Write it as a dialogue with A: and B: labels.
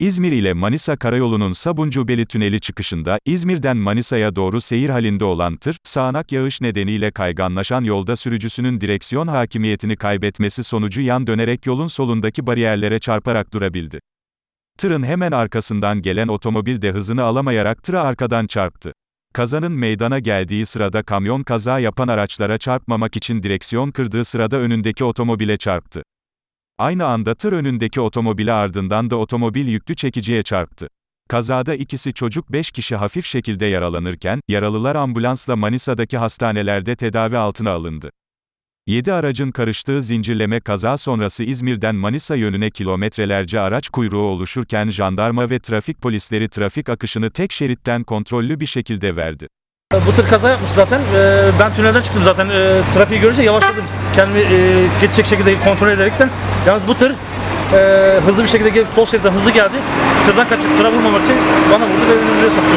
A: İzmir ile Manisa Karayolu'nun Sabuncubeli Tüneli çıkışında, İzmir'den Manisa'ya doğru seyir halinde olan tır, sağanak yağış nedeniyle kayganlaşan yolda sürücüsünün direksiyon hakimiyetini kaybetmesi sonucu yan dönerek yolun solundaki bariyerlere çarparak durabildi. Tırın hemen arkasından gelen otomobil de hızını alamayarak tıra arkadan çarptı. Kazanın meydana geldiği sırada kamyon kaza yapan araçlara çarpmamak için direksiyon kırdığı sırada önündeki otomobile çarptı. Aynı anda tır önündeki otomobile ardından da otomobil yüklü çekiciye çarptı. Kazada ikisi çocuk 5 kişi hafif şekilde yaralanırken, yaralılar ambulansla Manisa'daki hastanelerde tedavi altına alındı. 7 aracın karıştığı zincirleme kaza sonrası İzmir'den Manisa yönüne kilometrelerce araç kuyruğu oluşurken jandarma ve trafik polisleri trafik akışını tek şeritten kontrollü bir şekilde verdi.
B: Bu tır kaza yapmış zaten. Ee, Ben tünelden çıktım zaten. Ee, Trafiği görünce yavaşladım. Kendimi e, geçecek şekilde kontrol ederekten. Yalnız bu tır e, hızlı bir şekilde gelip sol şeritten hızlı geldi. Tırdan kaçıp tıra vurmamak için bana vurdu ve önümüze soktu.